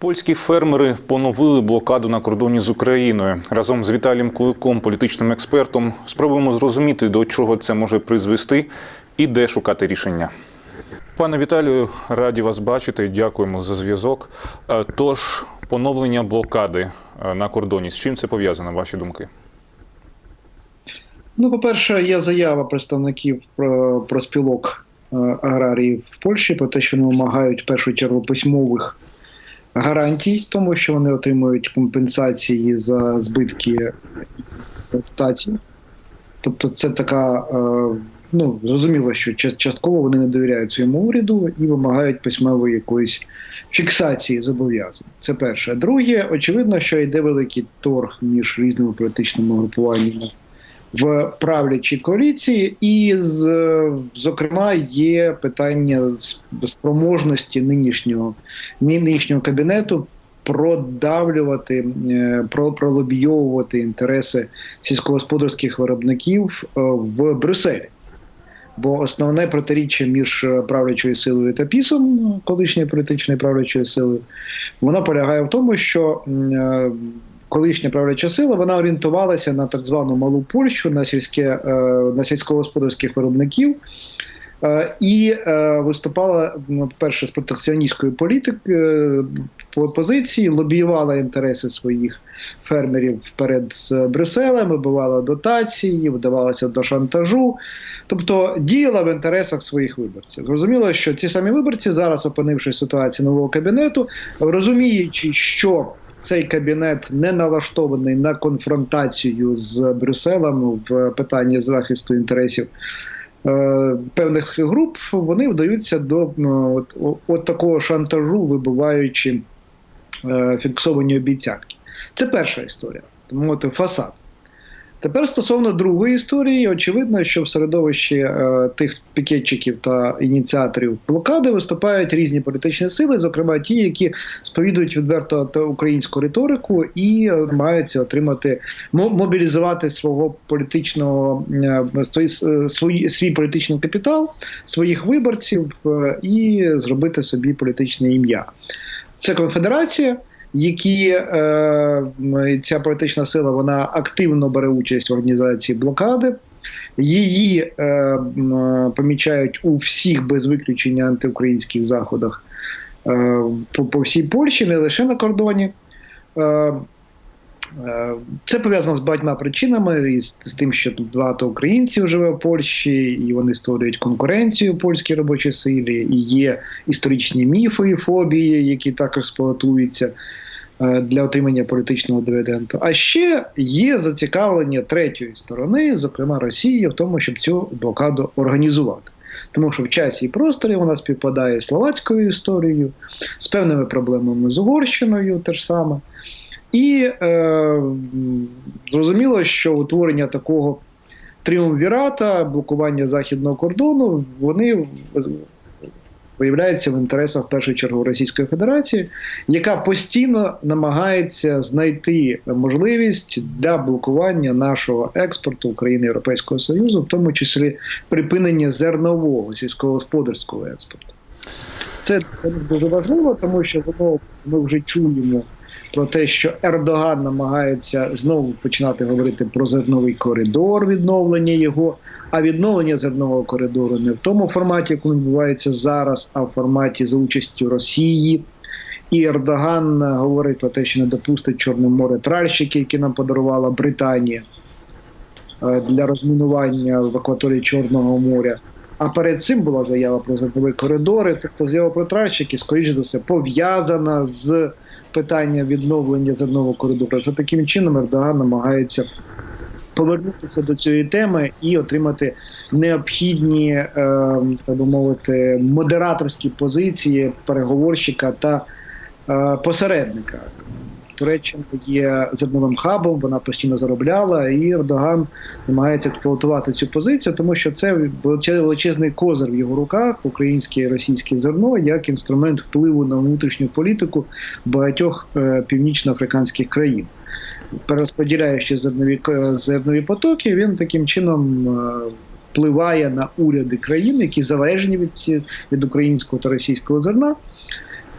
Польські фермери поновили блокаду на кордоні з Україною. Разом з Віталієм Куликом, політичним експертом, спробуємо зрозуміти, до чого це може призвести і де шукати рішення. Пане Віталію, раді вас бачити. Дякуємо за зв'язок. Е, Тож, поновлення блокади е, на кордоні. З чим це пов'язано? Ваші думки? Ну, по-перше, є заява представників про, про спілок е, аграріїв в Польщі про те, що вони вимагають першу чергу письмових гарантій, тому що вони отримують компенсації за збитки репутації. Тобто, це така, е, ну зрозуміло, що частково вони не довіряють своєму уряду і вимагають письмової якоїсь фіксації зобов'язань. Це перше. Друге, очевидно, що йде великий торг між різними політичними групуваннями в правлячій коаліції, і зокрема є питання спроможності нинішнього нинішнього кабінету продавлювати, е, про пролобійовувати інтереси сільськогосподарських виробників е, в Брюсселі. Бо основне протиріччя між е, правлячою силою та пісом, колишньої політичної правлячої сили, воно полягає в тому, що колишня правляча сила вона орієнтувалася на так звану малу Польщу, на сільське е, на сільськогосподарських виробників. е, І е, виступала перше з протекціоністської політики позиції, лобіювала інтереси своїх фермерів перед Брюсселем, вибивала дотації, вдавалася до шантажу, тобто діяла в інтересах своїх виборців. Зрозуміло, що ці самі виборці зараз, опинившись в ситуації нового кабінету, розуміючи, що цей кабінет не налаштований на конфронтацію з Брюсселем в питанні захисту інтересів е, певних груп, вони вдаються до от, от такого шантажу, вибиваючи е, фіксовані обіцянки. Це перша історія, тому от фасад. Тепер стосовно другої історії, очевидно, що в середовищі е, тих пікетчиків та ініціаторів блокади виступають різні політичні сили, зокрема ті, які сповідують відверто українську риторику і е, намагаються отримати мо- мобілізувати свого політичного е, свій, свій, свій політичний капітал, своїх виборців е, і зробити собі політичне ім'я. Це конфедерація які е, ця політична сила вона активно бере участь в організації блокади. Її е, помічають у всіх без виключення антиукраїнських заходах е, по, по всій Польщі, не лише на кордоні. Е, це пов'язано з багатьма причинами, і з, тим, що багато українців живе в Польщі, і вони створюють конкуренцію польській робочій силі, і є історичні міфи і фобії, які також експлуатуються е, для отримання політичного дивіденду. А ще є зацікавлення третьої сторони, зокрема Росії, в тому, щоб цю блокаду організувати. Тому що в часі і просторі вона співпадає з словацькою історією, з певними проблемами з Угорщиною, теж саме. І е, зрозуміло, що утворення такого тріумвірата, блокування західного кордону, вони виявляються в інтересах в першу чергу Російської Федерації, яка постійно намагається знайти можливість для блокування нашого експорту України Європейського Союзу, в тому числі припинення зернового сільськогосподарського експорту. Це дуже важливо, тому що воно ми вже чуємо про те, що Ердоган намагається знову починати говорити про зерновий коридор, відновлення його. А відновлення зернового коридору не в тому форматі, якому відбувається зараз, а в форматі за участю Росії. І Ердоган говорить про те, що не допустить Чорне море тральщики, які нам подарувала Британія е, для розмінування в акваторії Чорного моря. А перед цим була заява про зернові коридори, тобто заява про тральщики, скоріше за все, пов'язана з питанням відновлення зернового коридору. За таким чином Ердоган намагається повернутися до цієї теми і отримати необхідні, е, так би мовити, модераторські позиції переговорщика та е, посередника. Туреччина є зерновим хабом, вона постійно заробляла, і Ердоган намагається експлуатувати цю позицію, тому що це величезний козир в його руках, українське і російське зерно, як інструмент впливу на внутрішню політику багатьох е, північноафриканських країн. Перерозподіляючи зернові зернові потоки, він таким чином е, впливає на уряди країн, які залежні від, від українського та російського зерна.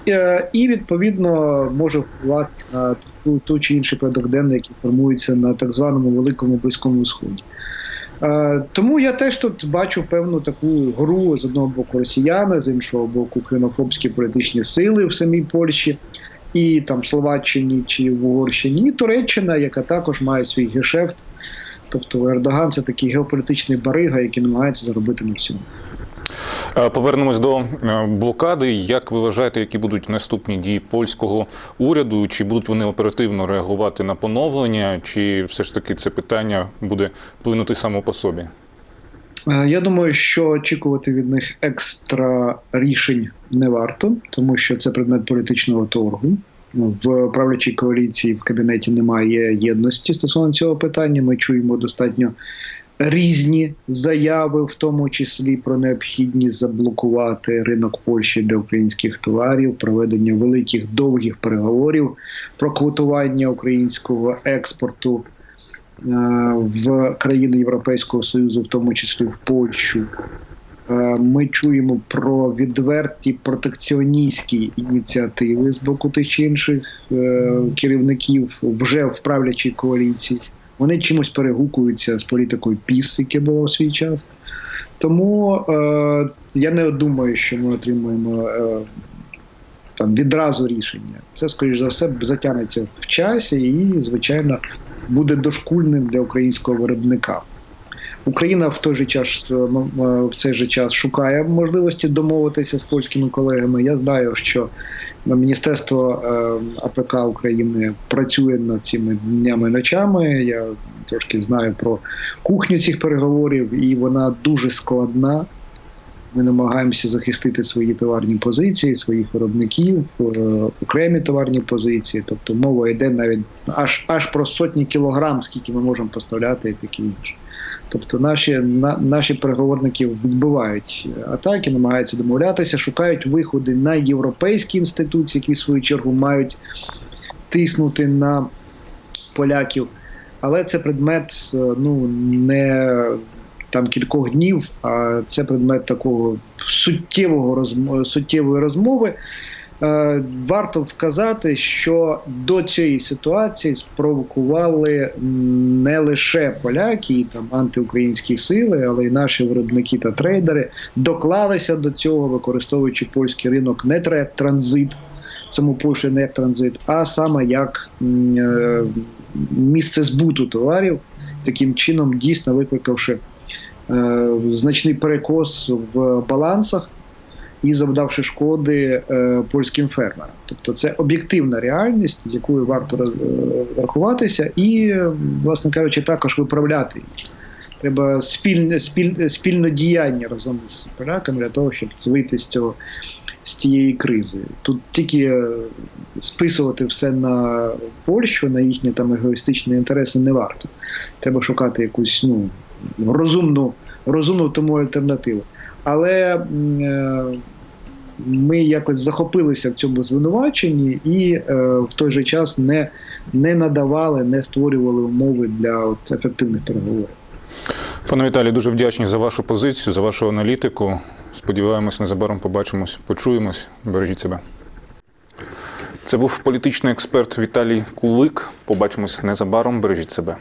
Е, і відповідно може впливати на ту, ту чи інший порядок денний, який формується на так званому великому близькому сході. Е, Тому я теж тут бачу певну таку гру з одного боку росіяни, з іншого боку, ксенофобські політичні сили в самій Польщі, і там Словаччині чи в Угорщині, і Туреччина, яка також має свій гешефт. Тобто Ердоган це такий геополітичний барига, який намагається заробити на всьому. Е, Повернемось до е, блокади. Як ви вважаєте, які будуть наступні дії польського уряду? Чи будуть вони оперативно реагувати на поновлення, чи все ж таки це питання буде плинути само по собі? Е, Я думаю, що очікувати від них екстра рішень не варто, тому що це предмет політичного торгу. Ну, В правлячій коаліції в кабінеті немає єдності стосовно цього питання. Ми чуємо достатньо різні заяви, в тому числі про необхідність заблокувати ринок Польщі для українських товарів, проведення великих довгих переговорів про квотування українського експорту е, в країни Європейського Союзу, в тому числі в Польщу. Е, Ми чуємо про відверті протекціоністські ініціативи з боку тих чи інших е, керівників вже в правлячій коаліції. Вони чимось перегукуються з політикою ПІС, яке було в свій час. Тому е, я не думаю, що ми отримуємо е, там відразу рішення. Це, скоріш за все, затягнеться в часі і, звичайно, буде дошкульним для українського виробника. Україна в той же час е, м- в цей же час шукає можливості домовитися з польськими колегами. Я знаю, що Міністерство е, АПК України працює над цими днями і ночами. Я трошки знаю про кухню цих переговорів, і вона дуже складна. Ми намагаємося захистити свої товарні позиції, своїх виробників, е, окремі товарні позиції. Тобто мова йде навіть аж аж про сотні кілограм, скільки ми можемо поставляти і таке інше. Тобто наші, на, наші переговорники відбивають атаки, намагаються домовлятися, шукають виходи на європейські інституції, які в свою чергу мають тиснути на поляків. Але це предмет е, ну, не там кількох днів, а це предмет такого суттєвого розм... суттєвої розмови. Е, Варто вказати, що до цієї ситуації спровокували не лише поляки і там антиукраїнські сили, але й наші виробники та трейдери доклалися до цього, використовуючи польський ринок не транзит, саму Польщу не транзит, а саме як е, місце збуту товарів, таким чином дійсно викликавши е, значний перекос в балансах і завдавши шкоди е, польським фермерам. Тобто це об'єктивна реальність, з якою варто е, рахуватися, і, власне кажучи, також виправляти її. Треба спільне, спіль, спільне діяння разом з поляками для того, щоб вийти з цього з тієї кризи. Тут тільки е, списувати все на Польщу, на їхні там егоїстичні інтереси не варто. Треба шукати якусь ну, розумну, розумну тому альтернативу. Але е, ми якось захопилися в цьому звинуваченні і е, в той же час не, не надавали, не створювали умови для от, ефективних переговорів. Пане Віталій, дуже вдячні за вашу позицію, за вашу аналітику. Сподіваємось, незабаром побачимось, почуємось. Бережіть себе. Це був політичний експерт Віталій Кулик. Побачимось незабаром. Бережіть себе.